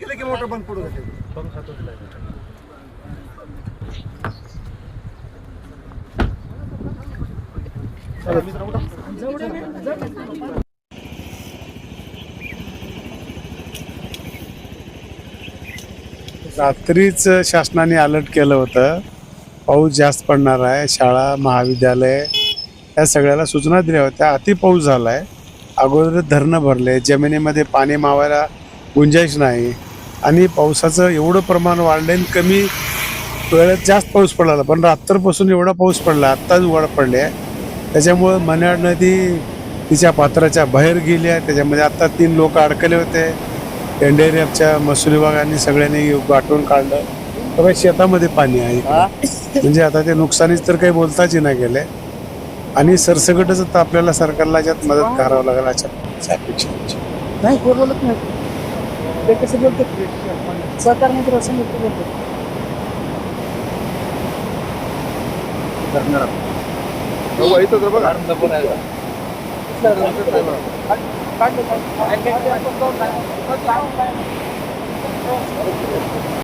गेलं की मोटर बंद पडू शकते रात्रीच शासनाने अलर्ट केलं होतं. पाऊस जास्त पडणार आहे. शाळा महाविद्यालय या सगळ्याला सूचना दिल्या होत्या. अति पाऊस झाला आहे अगोदर धरणं भरले. जमिनीमध्ये पाणी मावायला गुंजाईश नाही. आणि पावसाचं एवढं प्रमाण वाढलं आणि कमी वेळेत जास्त पाऊस पडला. पण रात्रपासून एवढा पाऊस पडला आत्ताच उघड पडले आहे त्याच्यामुळं मन्याड नदी तिच्या पात्राच्या बाहेर गेली आहे त्याच्यामध्ये आत्ता तीन लोक अडकले होते. एनडीआरएफच्या महसूल विभागाने सगळ्यांनी गाठून काढलं. सगळ्या शेतामध्ये पाणी आहे. म्हणजे आता ते नुकसानीच तर काही बोलताच नाही गेले. आणि सरसकटच आता आपल्याला सरकारला याच्यात मदत करावं लागेल याच्या अपेक्षा नाही. ते कसं बोलतात सहकार मित्र असं मित्र बोलतात काढलं